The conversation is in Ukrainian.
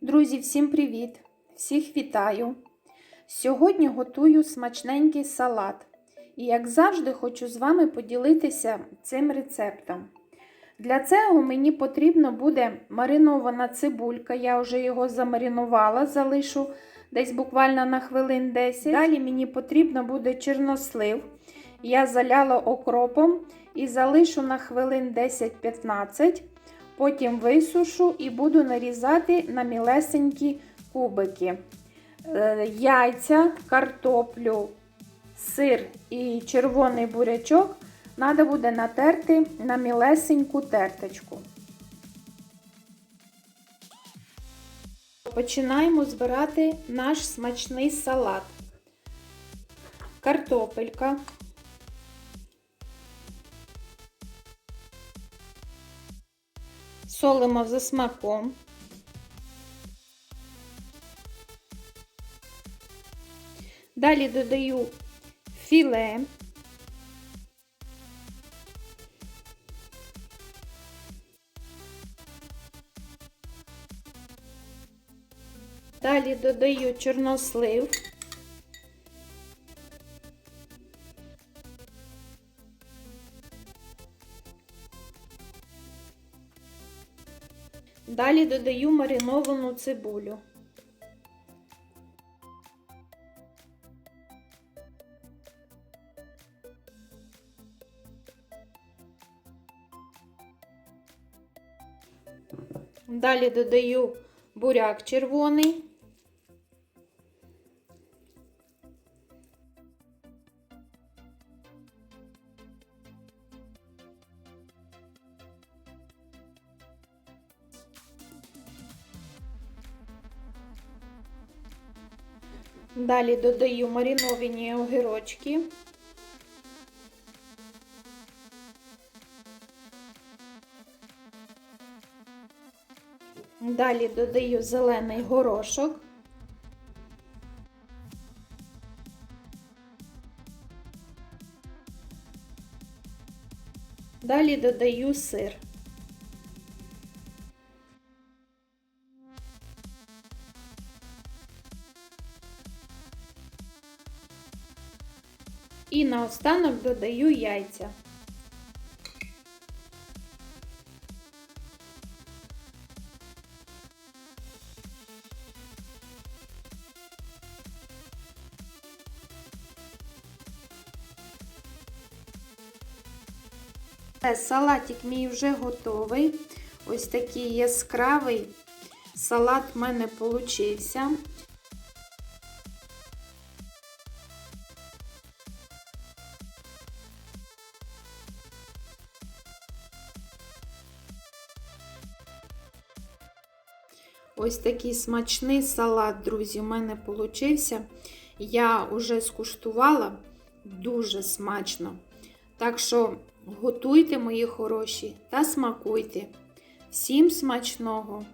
Друзі, всім привіт! Всіх вітаю! Сьогодні готую смачненький салат. І, як завжди, хочу з вами поділитися цим рецептом. Для цього мені потрібно буде маринована цибулька, я вже його замаринувала, залишу десь буквально на хвилин 10. Далі мені потрібно буде чорнослив. Я заляла окропом і залишу на хвилин 10-15. Потім висушу і буду нарізати на мілесенькі кубики. Е, Яйця, картоплю, сир і червоний бурячок треба буде натерти на мілесеньку терточку. Починаємо збирати наш смачний салат. Картопелька. Солимо за смаком. Далі додаю філе. Далі додаю чорнослив. Далі додаю мариновану цибулю. Далі додаю буряк червоний. Далі додаю мариновані огірочки. Далі додаю зелений горошок. Далі додаю сир. І наостанок додаю яйця. Салатик мій вже готовий. Ось такий яскравий салат в мене получився. Ось такий смачний салат, друзі, у мене получився. Я вже скуштувала дуже смачно. Так що готуйте, мої хороші, та смакуйте. Всім смачного!